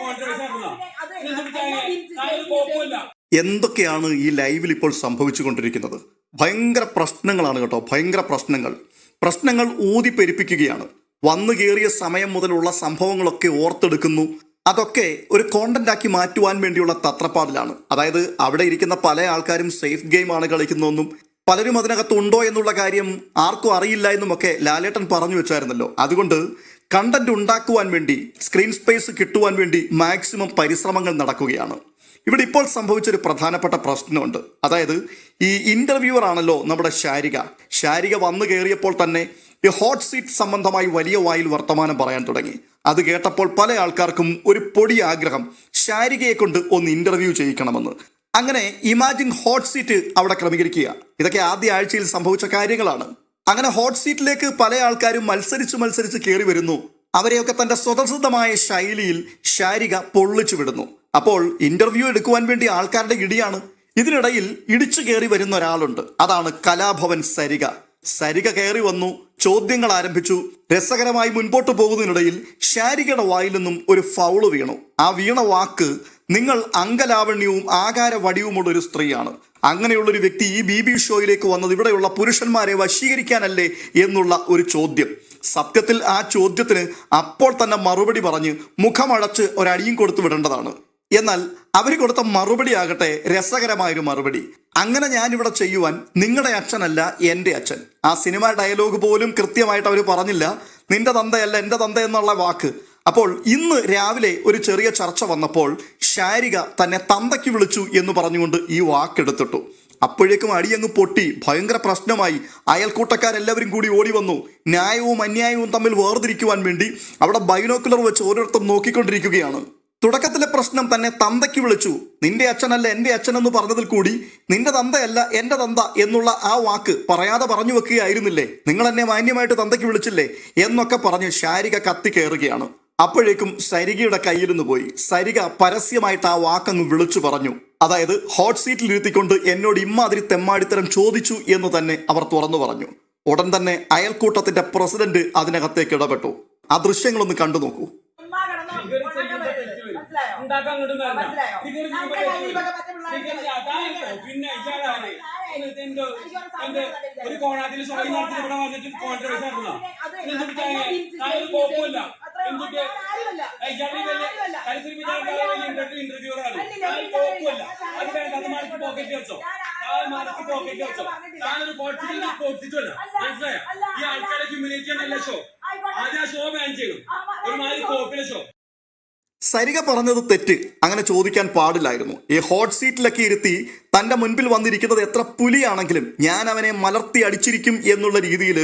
Controversy എന്തൊക്കെയാണ് ഈ ലൈവിൽ ഇപ്പോൾ സംഭവിച്ചുകൊണ്ടിരിക്കുന്നത്? ഭയങ്കര പ്രശ്നങ്ങളാണ് കേട്ടോ ഭയങ്കര പ്രശ്നങ്ങൾ. പ്രശ്നങ്ങൾ ഊതി പെരുപ്പിക്കുകയാണ് വന്നു കയറിയ സമയം മുതലുള്ള സംഭവങ്ങളൊക്കെ ഓർത്തെടുക്കുന്നു. അതൊക്കെ ഒരു കോണ്ടന്റ് ആക്കി മാറ്റുവാൻ വേണ്ടിയുള്ള തത്രപ്പാടിലാണ്. അതായത് അവിടെ ഇരിക്കുന്ന പല ആൾക്കാരും സേഫ് ഗെയിമാണ് കളിക്കുന്നതെന്നും പലരും അതിനകത്തുണ്ടോ എന്നുള്ള കാര്യം ആർക്കും അറിയില്ല എന്നുമൊക്കെ ലാലേട്ടൻ പറഞ്ഞു വെച്ചായിരുന്നല്ലോ. അതുകൊണ്ട് കണ്ടന്റ് ഉണ്ടാക്കുവാൻ വേണ്ടി സ്ക്രീൻ സ്പേസ് കിട്ടുവാൻ വേണ്ടി മാക്സിമം പരിശ്രമങ്ങൾ നടക്കുകയാണ്. ഇവിടെ ഇപ്പോൾ സംഭവിച്ചൊരു പ്രധാനപ്പെട്ട പ്രശ്നമുണ്ട്. അതായത് ഈ ഇന്റർവ്യൂവർ ആണല്ലോ നമ്മുടെ ശാരിക. ശാരിക വന്നു കയറിയപ്പോൾ തന്നെ ഈ ഹോട്ട് സീറ്റ് സംബന്ധമായി വലിയ വായിൽ വർത്തമാനം പറയാൻ തുടങ്ങി. അത് കേട്ടപ്പോൾ പല ആൾക്കാർക്കും ഒരു പൊടി ആഗ്രഹം ശാരികയെ കൊണ്ട് ഒന്ന് ഇന്റർവ്യൂ ചെയ്യിക്കണമെന്ന്. അങ്ങനെ ഇമാജിൻ ഹോട്ട് സീറ്റ് അവിടെ ക്രമീകരിക്കുക. ഇതൊക്കെ ആദ്യ ആഴ്ചയിൽ സംഭവിച്ച കാര്യങ്ങളാണ്. അങ്ങനെ ഹോട്ട് സീറ്റിലേക്ക് പല ആൾക്കാരും മത്സരിച്ച് മത്സരിച്ച് കയറി വരുന്നു. അവരെയൊക്കെ തന്റെ സ്വതസിദ്ധമായ ശൈലിയിൽ ശാരിക പൊള്ളിച്ചു വിടുന്നു. അപ്പോൾ ഇന്റർവ്യൂ എടുക്കുവാൻ വേണ്ടി ആൾക്കാരുടെ ഇടിയാണ്. ഇതിനിടയിൽ ഇടിച്ചു കയറി വരുന്ന ഒരാളുണ്ട്. അതാണ് കലാഭവൻ സരിക. സരിക കയറി വന്നു ചോദ്യങ്ങൾ ആരംഭിച്ചു. രസകരമായി മുൻപോട്ട് പോകുന്നതിനിടയിൽ ശാരികയുടെ വായിൽ നിന്നും ഒരു ഫൗൾ വീണു. ആ വീണ വാക്ക് നിങ്ങൾ അങ്കലാവണ്യവും ആകാര വടിവുമുള്ള ഒരു സ്ത്രീയാണ്. അങ്ങനെയുള്ള ഒരു വ്യക്തി ഈ ബി ബി ഷോയിലേക്ക് വന്നത് ഇവിടെയുള്ള പുരുഷന്മാരെ വശീകരിക്കാനല്ലേ എന്നുള്ള ഒരു ചോദ്യം. സത്യത്തിൽ ആ ചോദ്യത്തിന് അപ്പോൾ തന്നെ മറുപടി പറഞ്ഞ് മുഖമടച്ച് ഒരടിയും കൊടുത്തു വിടേണ്ടതാണ്. എന്നാൽ അവർ കൊടുത്ത മറുപടി ആകട്ടെ രസകരമായൊരു മറുപടി. അങ്ങനെ ഞാനിവിടെ ചെയ്യുവാൻ നിങ്ങളുടെ അച്ഛനല്ല എന്റെ അച്ഛൻ. ആ സിനിമ ഡയലോഗ് പോലും കൃത്യമായിട്ട് അവർ പറഞ്ഞില്ല. നിന്റെ തന്തയല്ല എന്റെ തന്ത എന്നുള്ള വാക്ക്. അപ്പോൾ ഇന്ന് രാവിലെ ഒരു ചെറിയ ചർച്ച വന്നപ്പോൾ ശാരിക തന്നെ തന്തയ്ക്ക് വിളിച്ചു എന്ന് പറഞ്ഞുകൊണ്ട് ഈ വാക്കെടുത്തിട്ടു. അപ്പോഴേക്കും അടിയങ്ങ് പൊട്ടി. ഭയങ്കര പ്രശ്നമായി. അയൽക്കൂട്ടക്കാരെല്ലാവരും കൂടി ഓടി വന്നു. ന്യായവും അന്യായവും തമ്മിൽ വേർതിരിക്കുവാൻ വേണ്ടി അവിടെ ബൈനോക്കുലർ വെച്ച് ഓരോരുത്തർ നോക്കിക്കൊണ്ടിരിക്കുകയാണ്. തുടക്കത്തിലെ പ്രശ്നം തന്നെ തന്തയ്ക്ക് വിളിച്ചു. നിന്റെ അച്ഛനല്ല എന്റെ അച്ഛനെന്ന് പറഞ്ഞതിൽ കൂടി നിന്റെ തന്തയല്ല എന്റെ തന്ത എന്നുള്ള ആ വാക്ക് പറയാതെ പറഞ്ഞു വെക്കുകയായിരുന്നില്ലേ? നിങ്ങൾ എന്നെ മാന്യമായിട്ട് തന്തയ്ക്ക് വിളിച്ചില്ലേ? എന്നൊക്കെ പറഞ്ഞ് ശാരിക കത്തി കയറുകയാണ്. അപ്പോഴേക്കും സരികയുടെ കയ്യിൽ നിന്ന് പോയി സരിക പരസ്യമായിട്ട് ആ വാക്കങ്ങ് വിളിച്ചു പറഞ്ഞു അതായത് ഹോട്ട് സീറ്റിൽ ഇരുത്തിക്കൊണ്ട് എന്നോട് ഇമ്മാതിരി തെമ്മാടിത്തരം ചോദിച്ചു എന്ന് തന്നെ അവർ തുറന്നു പറഞ്ഞു ഉടൻ തന്നെ അയൽക്കൂട്ടത്തിന്റെ പ്രസിഡന്റ് അതിനകത്തേക്ക് ഇടപെട്ടു ആ ദൃശ്യങ്ങളൊന്ന് കണ്ടു നോക്കൂ ചുമ്മാ കിടന്നോ, മനസ്സിലായോ? ഇവിടെ വന്നിട്ട് വരണ്ട. മനസ്സിലായോ? നിങ്ങൾ നമുക്ക് ചെയ്യുമ്പോൾ കയ്യിൽ ഇതൊക്കെ പച്ച പിള്ളേരെ നിങ്ങൾ അതായത് പിന്നെ ഇയാളാണ് എന്നിട്ട് എന്തോ എന്ത് ഒരു കോണാത്തിൽ ഷോയിൽ നടത്തി ഇവിടെ വന്നിട്ട് കോൺട്രവേഴ്സി നടത്തുന്ന എന്നിട്ട് താങ്കൾ കുഴപ്പമില്ല എന്നിട്ട് ഇയാളെ വലിയ കരിശ്രീ ഇന്റർവ്യൂവർ ആണ് താങ്കൾ കുഴപ്പമില്ല അത് വേണ്ട അത് മടക്കി പോക്കറ്റ് വെച്ചോ ആ മടക്കി പോക്കറ്റ് വെച്ചോ താനൊരു കോൺഫിഡൻസ് പോസിറ്റീവല്ല മനസ്സിലായോ? ഈ ആൾക്കാരെ ഹ്യൂമിനിറ്റി അല്ല ഷോ ആദ്യം ആ ഷോ ബാൻ ചെയ്യണം ഒരുമാതിരി കോപ്പിലെ ഷോ സരിക പറഞ്ഞത് തെറ്റ്. അങ്ങനെ ചോദിക്കാൻ പാടില്ലായിരുന്നു. ഈ ഹോട്ട് സീറ്റിലൊക്കെ ഇരുത്തി തന്റെ മുൻപിൽ വന്നിരിക്കുന്നത് എത്ര പുലിയാണെങ്കിലും ഞാൻ അവനെ മലർത്തി അടിച്ചിരിക്കും എന്നുള്ള രീതിയിൽ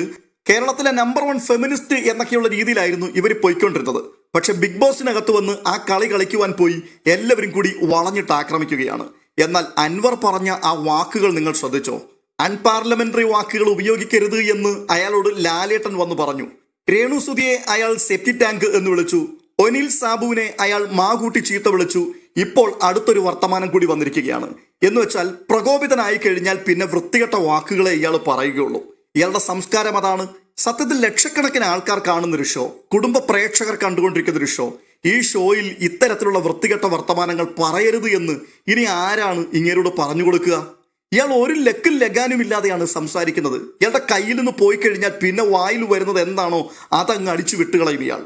കേരളത്തിലെ നമ്പർ വൺ ഫെമിനിസ്റ്റ് എന്നൊക്കെയുള്ള രീതിയിലായിരുന്നു ഇവർ പോയിക്കൊണ്ടിരുന്നത്. പക്ഷെ ബിഗ് ബോസിനകത്ത് വന്ന് ആ കളി കളിക്കുവാൻ പോയി എല്ലാവരും കൂടി വളഞ്ഞിട്ട് ആക്രമിക്കുകയാണ്. എന്നാൽ അൻവർ പറഞ്ഞ ആ വാക്കുകൾ നിങ്ങൾ ശ്രദ്ധിച്ചോ? അൺപാർലമെന്ററി വാക്കുകൾ ഉപയോഗിക്കരുത് എന്ന് അയാളോട് ലാലേട്ടൻ വന്നു പറഞ്ഞു. രേണു സുധിയെ അയാൾ സെപ്റ്റി ടാങ്ക് എന്ന് വിളിച്ചു. ഒനിൽ സാബുവിനെ അയാൾ മാകൂട്ടി ചീത്ത വിളിച്ചു. ഇപ്പോൾ അടുത്തൊരു വർത്തമാനം കൂടി വന്നിരിക്കുകയാണ്. എന്ന് വെച്ചാൽ പ്രകോപിതനായി കഴിഞ്ഞാൽ പിന്നെ വൃത്തികെട്ട വാക്കുകളെ ഇയാൾ പറയുകയുള്ളൂ. ഇയാളുടെ സംസ്കാരം അതാണ്. സത്യത്തിൽ ലക്ഷക്കണക്കിന് ആൾക്കാർ കാണുന്ന ഒരു ഷോ കുടുംബ പ്രേക്ഷകർ കണ്ടുകൊണ്ടിരിക്കുന്ന ഒരു ഷോ ഈ ഷോയിൽ ഇത്തരത്തിലുള്ള വൃത്തികെട്ട വർത്തമാനങ്ങൾ പറയരുത് എന്ന് ഇനി ആരാണ് ഇങ്ങനോട് പറഞ്ഞു കൊടുക്കുക? ഇയാൾ ഒരു ലക്കും ലഗാനും ഇല്ലാതെയാണ് സംസാരിക്കുന്നത്. ഇയാളുടെ കയ്യിൽ നിന്ന് പോയി കഴിഞ്ഞാൽ പിന്നെ വായിൽ വരുന്നത് എന്താണോ അതങ്ങ് അടിച്ചു വിട്ടുകളയും ഇയാൾ.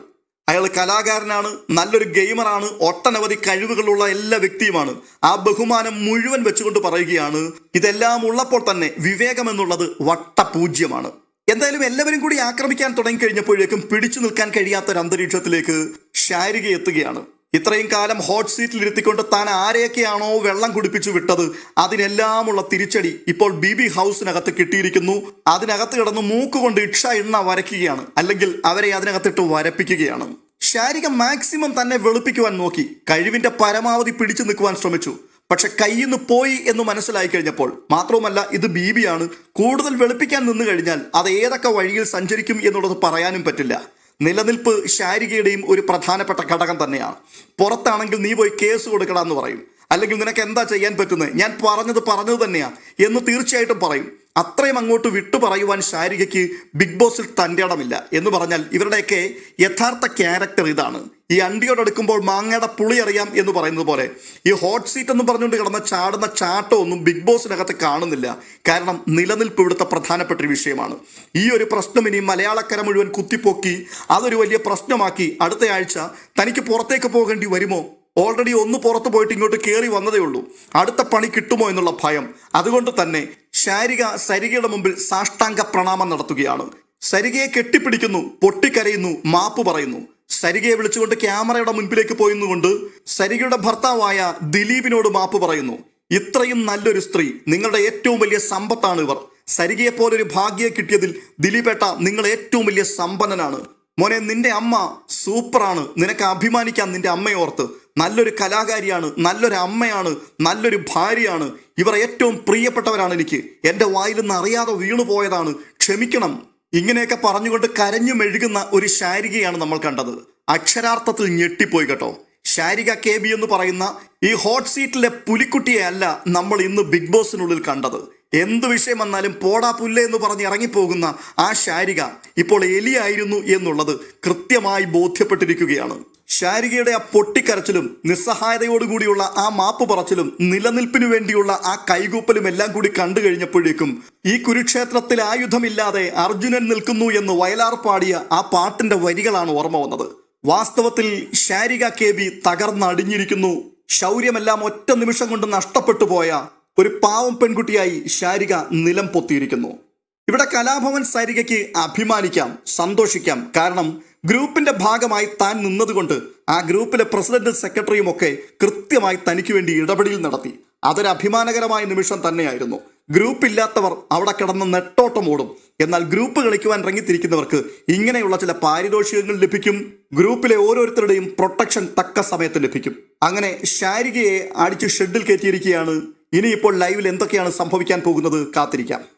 അയാൾ കലാകാരനാണ് നല്ലൊരു ഗെയിമറാണ് ഒട്ടനവധി കഴിവുകളുള്ള എല്ലാ വ്യക്തിയുമാണ്. ആ ബഹുമാനം മുഴുവൻ വെച്ചുകൊണ്ട് പറയുകയാണ് ഇതെല്ലാം ഉള്ളപ്പോൾ തന്നെ വിവേകം എന്നുള്ളത് വട്ടപൂജ്യമാണ്. എന്തായാലും എല്ലാവരും കൂടി ആക്രമിക്കാൻ തുടങ്ങി കഴിഞ്ഞപ്പോഴേക്കും പിടിച്ചു നിൽക്കാൻ കഴിയാത്ത ഒരു അന്തരീക്ഷത്തിലേക്ക് ഷാരിക എത്തുകയാണ്. ഇത്രയും കാലം ഹോട്ട് സീറ്റിൽ ഇരുത്തിക്കൊണ്ട് താൻ ആരെയൊക്കെയാണോ വെള്ളം കുടിപ്പിച്ചു വിട്ടത്? അതിനെല്ലാമുള്ള തിരിച്ചടി ഇപ്പോൾ ബി ബി ഹൗസിനകത്ത് കിട്ടിയിരിക്കുന്നു. അതിനകത്ത് കിടന്ന് മൂക്കുകൊണ്ട് ഇക്ഷ എണ്ണ വരയ്ക്കുകയാണ്. അല്ലെങ്കിൽ അവരെ അതിനകത്തിട്ട് വരപ്പിക്കുകയാണ്. ശാരിക മാക്സിമം തന്നെ വെളുപ്പിക്കുവാൻ നോക്കി. കഴിവിന്റെ പരമാവധി പിടിച്ചു നിൽക്കുവാൻ ശ്രമിച്ചു. പക്ഷെ കയ്യിൽ നിന്ന് പോയി എന്ന് മനസ്സിലായി കഴിഞ്ഞപ്പോൾ മാത്രവുമല്ല ഇത് ബീബിയാണ് കൂടുതൽ വെളുപ്പിക്കാൻ നിന്നു കഴിഞ്ഞാൽ അത് ഏതൊക്കെ വഴിയിൽ സഞ്ചരിക്കും എന്നുള്ളത് പറയാനും പറ്റില്ല. നിലനിൽപ്പ് ശാരികയുടെയും ഒരു പ്രധാനപ്പെട്ട ഘടകം തന്നെയാണ്. പുറത്താണെങ്കിൽ നീ പോയി കേസ് കൊടുക്കണം എന്ന് പറയും. അല്ലെങ്കിൽ നിനക്ക് എന്താ ചെയ്യാൻ പറ്റുന്നത്? ഞാൻ പറഞ്ഞത് പറഞ്ഞത് തന്നെയാ എന്ന് തീർച്ചയായിട്ടും പറയും. അത്രയും അങ്ങോട്ട് വിട്ടു പറയുവാൻ ശാരികയ്ക്ക് ബിഗ് ബോസിൽ തന്റെ ഇടമില്ല എന്ന് പറഞ്ഞാൽ ഇവരുടെയൊക്കെ യഥാർത്ഥ ക്യാരക്ടർ ഇതാണ്. ഈ അണ്ടിയോടടുക്കുമ്പോൾ മാങ്ങയുടെ പുളി അറിയാം എന്ന് പറയുന്നത് പോലെ. ഈ ഹോട്ട് സീറ്റ് എന്ന് പറഞ്ഞുകൊണ്ട് കിടന്ന ചാടുന്ന ചാട്ടമൊന്നും ബിഗ് ബോസിനകത്ത് കാണുന്നില്ല. കാരണം നിലനിൽപ്പ് ഇവിടുത്തെ പ്രധാനപ്പെട്ട ഒരു വിഷയമാണ്. ഈ ഒരു പ്രശ്നം ഇനി മലയാളക്കര മുഴുവൻ കുത്തിപ്പൊക്കി അതൊരു വലിയ പ്രശ്നമാക്കി അടുത്ത ആഴ്ച തനിക്ക് പുറത്തേക്ക് പോകേണ്ടി വരുമോ? ഓൾറെഡി ഒന്ന് പുറത്ത് പോയിട്ട് ഇങ്ങോട്ട് കയറി വന്നതേ ഉള്ളൂ. അടുത്ത പണി കിട്ടുമോ എന്നുള്ള ഭയം. അതുകൊണ്ട് തന്നെ ശാരിക സരികയുടെ മുമ്പിൽ സാഷ്ടാംഗ പ്രണാമം നടത്തുകയാണ്. സരികയെ കെട്ടിപ്പിടിക്കുന്നു പൊട്ടിക്കരയുന്നു മാപ്പ് പറയുന്നു. സരികയെ വിളിച്ചുകൊണ്ട് ക്യാമറയുടെ മുൻപിലേക്ക് പോയിന്നുകൊണ്ട് സരികയുടെ ഭർത്താവായ ദിലീപിനോട് മാപ്പ് പറയുന്നു ഇത്രയും നല്ലൊരു സ്ത്രീ നിങ്ങളുടെ ഏറ്റവും വലിയ സമ്പത്താണ് ഇവർ. സരികയെ പോലൊരു ഭാഗ്യം കിട്ടിയതിൽ ദിലീപേട്ട നിങ്ങൾ ഏറ്റവും വലിയ സമ്പന്നനാണ്. മോനെ നിന്റെ അമ്മ സൂപ്പറാണ്. നിനക്ക് അഭിമാനിക്കാൻ നിന്റെ അമ്മയോർത്ത് നല്ലൊരു കലാകാരിയാണ് നല്ലൊരു അമ്മയാണ് നല്ലൊരു ഭാര്യയാണ്. ഇവർ ഏറ്റവും പ്രിയപ്പെട്ടവരാണ് എനിക്ക്. എന്റെ വായിൽ നിന്ന് അറിയാതെ വീണു പോയതാണ് ക്ഷമിക്കണം. ഇങ്ങനെയൊക്കെ പറഞ്ഞുകൊണ്ട് കരഞ്ഞു മെഴുകുന്ന ഒരു ശാരികയാണ് നമ്മൾ കണ്ടത്. അക്ഷരാർത്ഥത്തിൽ ഞെട്ടിപ്പോയി കേട്ടോ. ശാരിക കെ ബി എന്ന് പറയുന്ന ഈ ഹോട്ട് സീറ്റിലെ പുലിക്കുട്ടിയെ അല്ല നമ്മൾ ഇന്ന് ബിഗ് ബോസിനുള്ളിൽ കണ്ടത്. എന്ത് വിഷയം വന്നാലും പോടാ പുല്ല എന്ന് പറഞ്ഞ് ഇറങ്ങിപ്പോകുന്ന ആ ശാരിക ഇപ്പോൾ എലിയായിരുന്നു എന്നുള്ളത് കൃത്യമായി ബോധ്യപ്പെട്ടിരിക്കുകയാണ്. ശാരികയുടെ ആ പൊട്ടിക്കരച്ചിലും നിസ്സഹായതയോടുകൂടിയുള്ള ആ മാപ്പ് പറച്ചിലും നിലനിൽപ്പിനു വേണ്ടിയുള്ള ആ കൈകൂപ്പലും എല്ലാം കൂടി കണ്ടു കഴിഞ്ഞപ്പോഴേക്കും ഈ കുരുക്ഷേത്രത്തിൽ ആയുധമില്ലാതെ അർജുനൻ നിൽക്കുന്നു എന്ന് വയലാർ പാടിയ ആ പാട്ടിന്റെ വരികളാണ് ഓർമ്മ വന്നത്. വാസ്തവത്തിൽ ശാരിക കെ ബി തകർന്നടിഞ്ഞിരിക്കുന്നു. ശൗര്യമെല്ലാം ഒറ്റ നിമിഷം കൊണ്ട് നഷ്ടപ്പെട്ടു പോയ ഒരു പാവം പെൺകുട്ടിയായി ശാരിക നിലം പൊത്തിയിരിക്കുന്നു. ഇവിടെ കലാഭവൻ സരികയ്ക്ക് അഭിമാനിക്കാം സന്തോഷിക്കാം. കാരണം ഗ്രൂപ്പിന്റെ ഭാഗമായി താൻ നിന്നതുകൊണ്ട് ആ ഗ്രൂപ്പിലെ പ്രസിഡന്റും സെക്രട്ടറിയും ഒക്കെ കൃത്യമായി തനിക്ക് വേണ്ടി ഇടപെടൽ നടത്തി. അതൊരു അഭിമാനകരമായ നിമിഷം തന്നെയായിരുന്നു. ഗ്രൂപ്പ് ഇല്ലാത്തവർ അവിടെ കിടന്ന് നെട്ടോട്ടം ഓടും. എന്നാൽ ഗ്രൂപ്പ് കളിക്കുവാൻ ഇറങ്ങിത്തിരിക്കുന്നവർക്ക് ഇങ്ങനെയുള്ള ചില പാരിതോഷികങ്ങൾ ലഭിക്കും. ഗ്രൂപ്പിലെ ഓരോരുത്തരുടെയും പ്രൊട്ടക്ഷൻ തക്ക സമയത്ത് ലഭിക്കും. അങ്ങനെ ശാരികയെ അടിച്ച് ഷെഡിൽ കയറ്റിയിരിക്കുകയാണ്. ഇനിയിപ്പോൾ ലൈവിൽ എന്തൊക്കെയാണ് സംഭവിക്കാൻ പോകുന്നത് കാത്തിരിക്കാം.